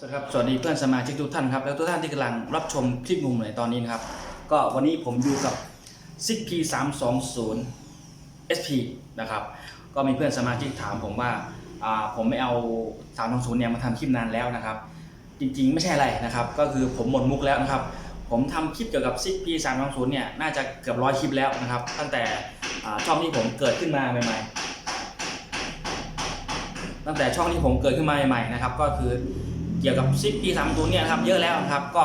สวัสดีครับ สวัสดีเพื่อนสมาชิกทุกท่านครับ แล้วทุกท่านที่กำลังรับชมคลิปมุมในตอนนี้นะครับ ก็วันนี้ผมอยู่กับ z p 3 2 0 SP นะครับ ก็มีเพื่อนสมาชิกถามผมว่าอ่าผมไม่เอา 320 เนี่ยมาทำคลิปนานแล้วนะครับ จริงๆไม่ใช่อะไรนะครับ ก็คือผมหมดมุกแล้วนะครับ ผมทำคลิปเกี่ยวกับ z p 3 2 0 เนี่ย น่าจะเกือบร้อยคลิปแล้วนะครับ ตั้งแต่ช่องที่ผมเกิดขึ้นมาใหม่ๆ ตั้งแต่ช่องที่ผมเกิดขึ้นมาใหม่ๆนะครับ ก็คือ เกี่ยวกับซิปปีสามตัวเนี่ยนะครับเยอะแล้วนะครับก็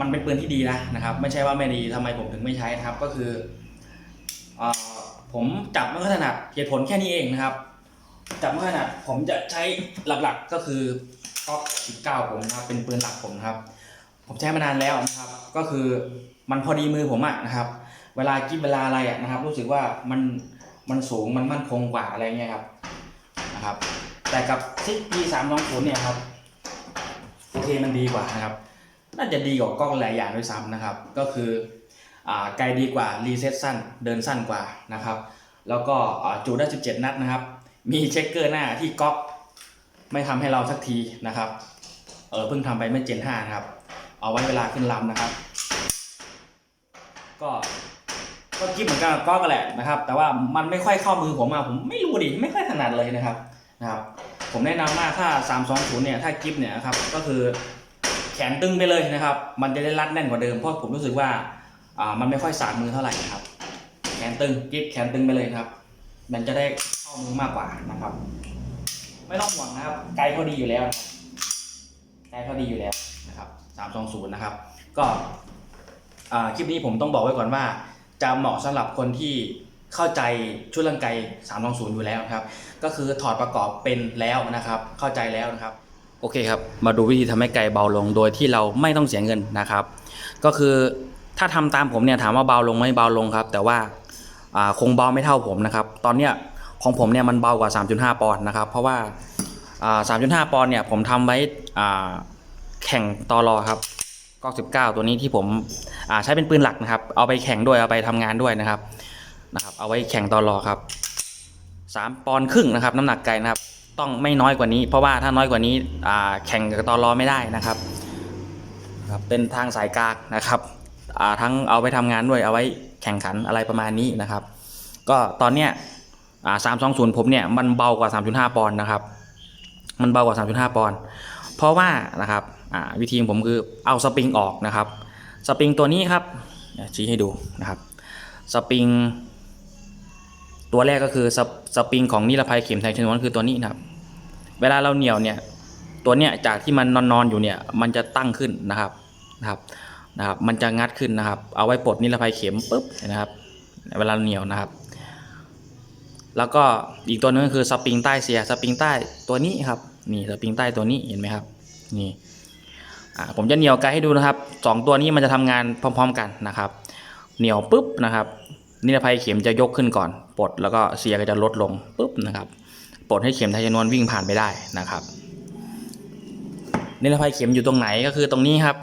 มันเป็นปืนที่ดีนะนะครับ ไม่ใช่ว่าไม่ดีทำไมผมถึงไม่ใช้นะครับก็คืออผมจับไม่ค่อยถนัดเหตุผลแค่นี้เองนะครับ จับไม่ค่อยถนัดผมจะใช้หลักๆก็คือก๊อก19ผมนะครับเป็นปืนหลักผมครับ ผมใช้มานานแล้วนะครับ ก็คือมันพอดีมือผมอะนะครับ เวลากิบเวลาอะไรอะนะครับ รู้สึกว่ามันมันสูงมันมั่นคงกว่าอะไรเงี้ยครับนะครับ แต่กับซิก P 3 2 0เนี่ยครับโอเคมันดีกว่านะครับ น่าจะดีกว่ากล้องหลายอย่างด้วยซ้ำนะครับ ก็คืออไกลดีกว่ารีเซ็ตสั้นเดินสั้นกว่านะครับ แล้วก็จุได้ 17 นัดนะครับ มีเช็คเกอร์หน้าที่ก๊อกไม่ทำให้เราสักทีนะครับเออเพิ่งทำไปเมื่อเจน5นะครับ เอาไว้เวลาขึ้นลำนะครับ ก็ก็คิดเหมือนกันกับก๊อกกันแหละนะครับ แต่ว่ามันไม่ค่อยเข้ามือผมอะผมไม่รู้ดิไม่ค่อยถนัดเลยนะครับนะครับ ผมแนะนำมากถ้า 320 เนี่ยถ้ากิฟเนี่ยครับก็คือแขนตึงไปเลยนะครับ มันจะได้รัดแน่นกว่าเดิมเพราะผมรู้สึกว่าอ่ามันไม่ค่อยสากมือเท่าไหร่นะครับ แขนตึงกิฟแขนตึงไปเลยครับ มันจะได้เข้ามือมากกว่านะครับ ไม่ต้องห่วงนะครับ ไกลเขาดีอยู่แล้วไกลเขาดีอยู่แล้วนะครับ 320 นะครับ ก็คลิปนี้ผมต้องบอกไว้ก่อนว่า จะเหมาะสำหรับคนที่ เข้าใจชุดลังไก320 อยู่แล้วครับ ก็คือถอดประกอบเป็นแล้วนะครับ เข้าใจแล้วนะครับ โอเคครับ มาดูวิธีทำให้ไกเบาลงโดยที่เราไม่ต้องเสียเงินนะครับ ก็คือถ้าทำตามผมเนี่ยถามว่าเบาลงไหมเบาลงครับ แต่ว่าคงเบาไม่เท่าผมนะครับ ตอนเนี้ยของผมเนี่ยมันเบากว่า 3.5 ปอนด์นะครับ เพราะว่าอ่า3.5 ปอนด์เนี่ยผมทำไว้แข่งตอรอครับก๊อก19 ตัวนี้ที่ผมใช้เป็นปืนหลักนะครับ เอาไปแข่งด้วยเอาไปทำงานด้วยนะครับ นะครับ เอาไว้แข่งตอรอครับสามปอนด์ครึ่งนะครับ น้ำหนักไก่นะครับ ต้องไม่น้อยกว่านี้ เพราะว่าถ้าน้อยกว่านี้แข่งกับตอรอไม่ได้นะครับครับ เป็นทางสายกางนะครับทั้งเอาไปทำงานด้วยเอาไว้แข่งขันอะไรประมาณนี้นะครับ ก็ตอนเนี้ยสามสองศูนย์ผมเนี่ยมันเบากว่าสามจุดห้าปอนด์นะครับ มันเบากว่าสามจุดห้าปอนด์เพราะว่านะครับวิธีของผมคือเอาสปริงออกนะครับ สปริงตัวนี้ครับชี้ให้ดูนะครับ สปริง ตัวแรกก็คือสปสปริงของนิรภัยเข็มแทงชนวนคือตัวนี้นะครับ เวลาเราเหนี่ยวเนี่ยตัวเนี้ยจากที่มันนอนๆอยู่เนี่ยมันจะตั้งขึ้นนะครับนะครับนะครับมันจะงัดขึ้นนะครับ เอาไว้ปลดนิรภัยเข็มปุ๊บนะครับ เวลาเหนี่ยวนะครับ แล้วก็อีกตัวนึงก็คือสปริงใต้เสียสปริงใต้ตัวนี้ครับนี่สปริงใต้ตัวนี้เห็นไหมครับนี่อ่าผมจะเหนี่ยวไกลให้ดูนะครับสองตัวนี้มันจะทำงานพร้อม ๆกันนะครับ เหนี่ยวปุ๊บนะครับ นิรภัยเข็มจะยกขึ้นก่อน ปลดแล้วก็เสียก็จะลดลงปุ๊บนะครับปลดให้เข็มไทยนวนวิ่งผ่านไปได้นะครับ นิรภัยเข็มอยู่ตรงไหนก็คือตรงนี้ครับ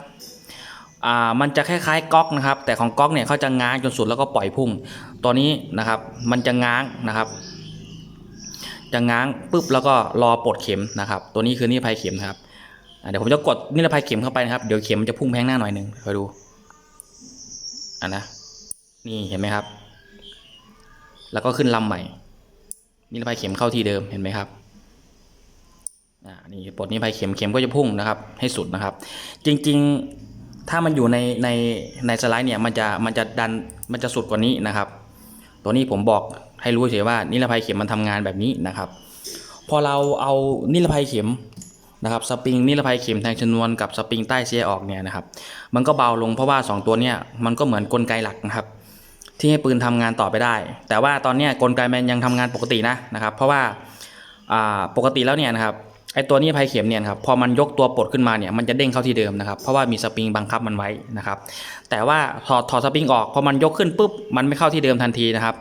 อ่ามันจะคล้ายๆก๊อกนะครับ แต่ของก๊อกเนี่ยเขาจะง้างจนสุดแล้วก็ปล่อยพุ่ง ตัวนี้นะครับ มันจะง้างนะครับ จะง้างปุ๊บแล้วก็รอปลดเข็มนะครับ ตัวนี้คือนิรภัยเข็มครับเดี๋ยวผมจะกดนิรภัยเข็มเข้าไปนะครับ เดี๋ยวเข็มมันจะพุ่งแพงหน้าหน่อยหนึ่งคอยดู อะนะ นี่เห็นไหมครับ แล้วก็ขึ้นลำใหม่ นิรภัยเข็มเข้าที่เดิมเห็นไหมครับอ่านี่ปลดนิรภัยเข็มเข็มก็จะพุ่งนะครับ ให้สุดนะครับ จริงๆถ้ามันอยู่ในในในสไลด์เนี่ยมันจะมันจะดันมันจะสุดกว่านี้นะครับ ตัวนี้ผมบอกให้รู้เฉยว่านิรภัยเข็มมันทำงานแบบนี้นะครับ พอเราเอานิรภัยเข็มนะครับสปริงนิรภัยเข็มแทงชนวนกับสปริงใต้เสียออกเนี่ยนะครับ มันก็เบาลงเพราะว่า 2 ตัวเนี่ยมันก็เหมือนกลไกหลักนะครับ ที่ให้ปืนทำงานต่อไปได้ แต่ว่าตอนนี้กลไกมันยังทำงานปกตินะนะครับ เพราะว่าปกติแล้วเนี่ยนะครับไอตัวนี้ภัยเข็มเนี่ยครับพอมันยกตัวปลดขึ้นมาเนี่ยมันจะเด้งเข้าที่เดิมนะครับเพราะว่ามีสปริงบังคับมันไว้นะครับ แต่ว่าถอดถอดสปริงออกพอมันยกขึ้นปุ๊บมันไม่เข้าที่เดิมทันทีนะครับ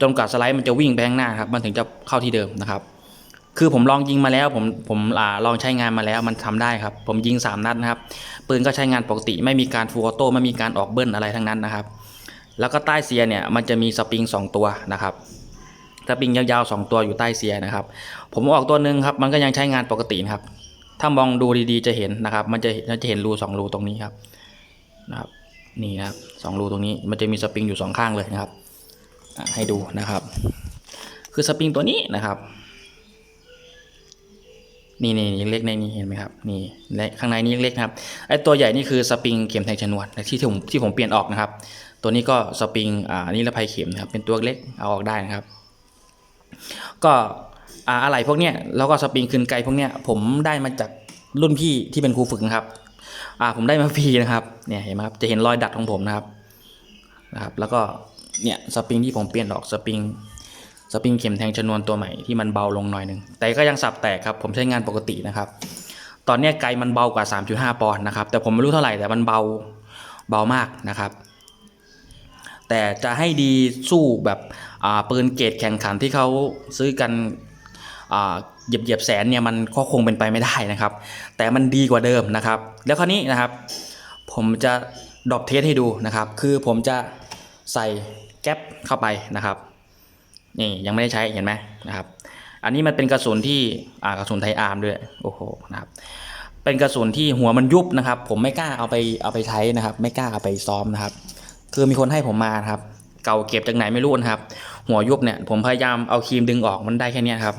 จนกว่าสไลด์มันจะวิ่งไปข้างหน้าครับมันถึงจะเข้าที่เดิมนะครับ คือผมลองยิงมาแล้วผมผมอลองใช้งานมาแล้วมันทำได้ครับ ผมยิง 3 นัดนะครับปืนก็ใช้งานปกติ ไม่มีการฟูออโต้ไม่มีการออกเบิ้ลอะไรทั้งนั้นนะครับ แล้วก็ใต้เซียเนี่ยมันจะมีสปริง 2 ตัวนะครับสปริงยาวๆสองตัวอยู่ใต้เสียนะครับ ผมออกตัวหนึ่งครับมันก็ยังใช้งานปกตินครับ ถ้ามองดูดีๆจะเห็นนะครับ มันจะจะเห็นรูสองรูตรงนี้ครับนะครับนี่นะครับสองรูตรงนี้มันจะมีสปริงอยู่สองข้างเลยนะครับให้ดูนะครับ คือสปริงตัวนี้นะครับ นี่นี่เล็กในนี้เห็นไหมครับนี่และข้างในนี้เล็กนะครับไอตัวใหญ่นี่คือสปริงเข็มแทงชนวนที่ผมที่ผมเปลี่ยนออกนะครับ ตัวนี้ก็สปริงอ่านิรภัยเข็มนะครับเป็นตัวเล็กเอาออกได้นะครับ ก็อ่าอะไรพวกเนี้ยแล้วก็สปริงคืนไกลพวกเนี้ยผมได้มาจากรุ่นพี่ที่เป็นครูฝึกนะครับอ่าผมได้มาฟรีนะครับเนี่ยเห็นไหมครับจะเห็นรอยดัดของผมนะครับนะครับ แล้วก็เนี่ยสปริงที่ผมเปลี่ยนออกสปริง สปริงเข็มแทงชนวนตัวใหม่ที่มันเบาลงหน่อยหนึ่งแต่ก็ยังสับแตกครับผมใช้งานปกตินะครับ ตอนนี้ไกลมันเบากว่า 3.5 ปอนด์นะครับแต่ผมไม่รู้เท่าไหร่แต่มันเบาเบามากนะครับ แต่จะให้ดีสู้แบบปืนเกรดแข่งขันที่เขาซื้อกันเหยียบเหยียบแสนเนี่ยมันก็คงเป็นไปไม่ได้นะครับ แต่มันดีกว่าเดิมนะครับ แล้วคราวนี้นะครับ ผมจะดรอปเทสให้ดูนะครับ คือผมจะใส่แก๊ปเข้าไปนะครับ นี่ยังไม่ได้ใช้เห็นไหมนะครับ อันนี้มันเป็นกระสุนที่อ่ากระสุนไทยอาร์มด้วยโอ้โหนะครับเป็นกระสุนที่หัวมันยุบนะครับ ผมไม่กล้าเอาไปเอาไปใช้นะครับ ไม่กล้าเอาไปซ้อมนะครับ คือมีคนให้ผมมาครับ เก่าเก็บจากไหนไม่รู้นะครับ หัวยุบเนี่ยผมพยายามเอาครีมดึงออกมันได้แค่นี้ครับ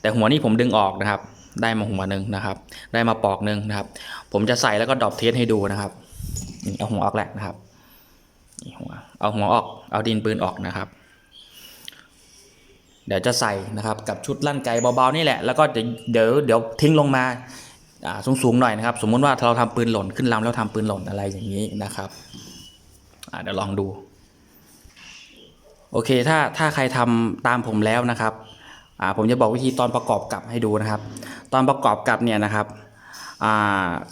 แต่หัวนี่ผมดึงออกนะครับ ได้มาหัวหนึ่งนะครับ ได้มาปอกหนึ่งนะครับ ผมจะใส่แล้วก็ดรอปเทสให้ดูนะครับนี่เอาหัวออกแหละนะครับนี่หัวเอาหัวออกเอาดินปืนออกนะครับ เดี๋ยวจะใส่นะครับกับชุดลั่นไกเบาๆนี่แหละแล้วก็เดี๋ยวเดี๋ยวเดี๋ยวทิ้งลงมาสูงๆหน่อยนะครับ สมมุติว่าเราทำปืนหล่นขึ้นลำแล้วทำปืนหล่นอะไรอย่างนี้นะครับเดี๋ยวลองดู โอเคถ้าถ้าใครทำตามผมแล้วนะครับผมจะบอกวิธีตอนประกอบกับให้ดูนะครับ ตอนประกอบกับเนี่ยนะครับ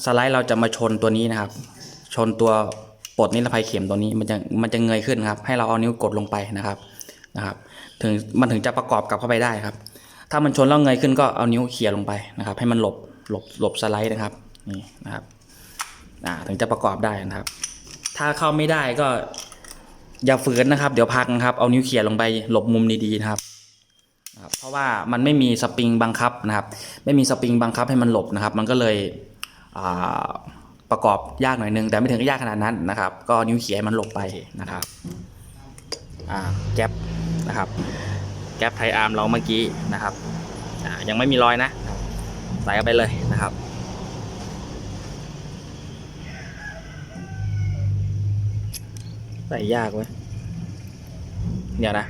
สไลด์เราจะมาชนตัวนี้นะครับ ชนตัวปลดนิรภัยเข็มตัวนี้มันจะมันจะเงยขึ้นครับ ให้เราเอานิ้วกดลงไปนะครับ นะครับถึงมันถึงจะประกอบกลับเข้าไปได้ครับ ถ้ามันชนแล้วเงยขึ้นก็เอานิ้วเขี่ยลงไปนะครับ ให้มันหลบหลบหลบสไลด์นะครับนี่นะครับอ่าถึงจะประกอบได้นะครับ ถ้าเข้าไม่ได้ก็อย่าฝืนนะครับ เดี๋ยวพักนะครับเอานิ้วเขี่ยลงไปหลบมุมดีๆนะครับเพราะว่ามันไม่มีสปริงบังคับนะครับ ไม่มีสปริงบังคับให้มันหลบนะครับ มันก็เลยประกอบยากหน่อยนึงแต่ไม่ถึงกับยากขนาดนั้นนะครับ ก็นิ้วเขี่ยมันหลบไปนะครับ แก๊ปนะครับแก๊ปไทยอาร์มเราเมื่อกี้นะครับยังไม่มีรอยนะ ใส่เข้าไปเลยนะครับใส่ยากเว้ยเดี๋ยวนะ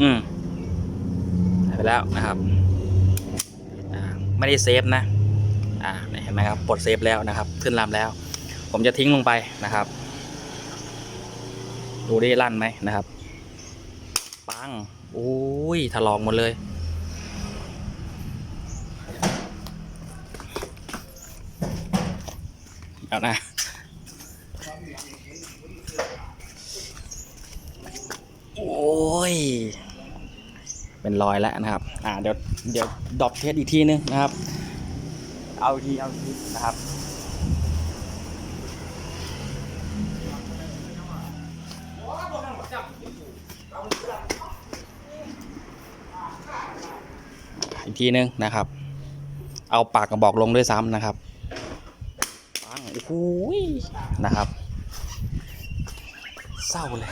อืมใส่ไปแล้วนะครับ ไม่ได้เซฟนะ อ่า เห็นไหมครับ ปลดเซฟแล้วนะครับ ขึ้นลำแล้ว ผมจะทิ้งลงไปนะครับ ดูได้ลั่นไหมนะครับ ปังโอ้ยถลอกหมดเลย เอานะโอ้ย เป็นรอยแล้วนะครับ อ่าเดี๋ยวเดี๋ยวดรอปเทสอีกทีนึงนะครับ เอาทีเอาทีนะครับ ทีนึงนะครับ เอาปากกระบอกลงด้วยซ้ำนะครับปังโอ้โหยนะครับ เศร้าเลย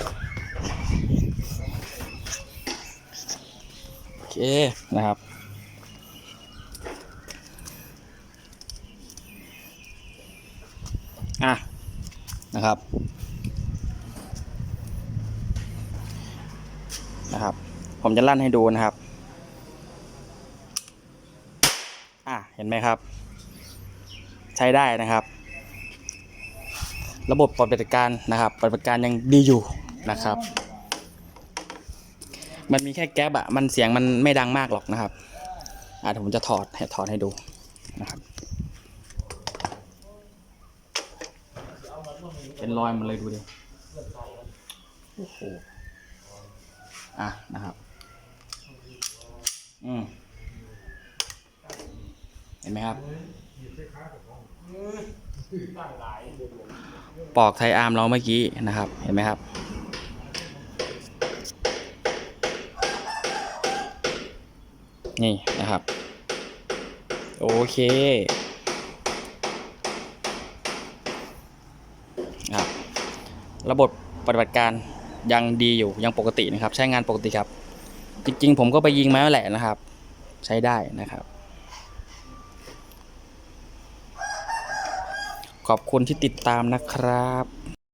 โอเคนะครับอะนะครับนะครับ ผมจะลั่นให้ดูนะครับ อะ เห็นไหมครับ ใช้ได้นะครับ ระบบปฏิบัติการนะครับปฏิบัติการยังดีอยู่นะครับ มันมีแค่แก๊ปอะมันเสียงมันไม่ดังมากหรอกนะครับอะเดี๋ยวผมจะถอดให้ถอดให้ดูนะครับ เป็นรอยมันเลยดูดิโอ้โหอะนะครับ อืม ห็นไหมครับ ปอกไทยอาร์มเราเมื่อกี้นะครับ เห็นไหมครับ นี่นะครับ โอเคครับระบบปฏิบัติการยังดีอยู่ยังปกตินะครับ ใช้งานปกติครับ จริงๆ ผมก็ไปยิงมาแล้วแหละนะครับ ใช้ได้นะครับ ขอบคุณที่ติดตามนะครับ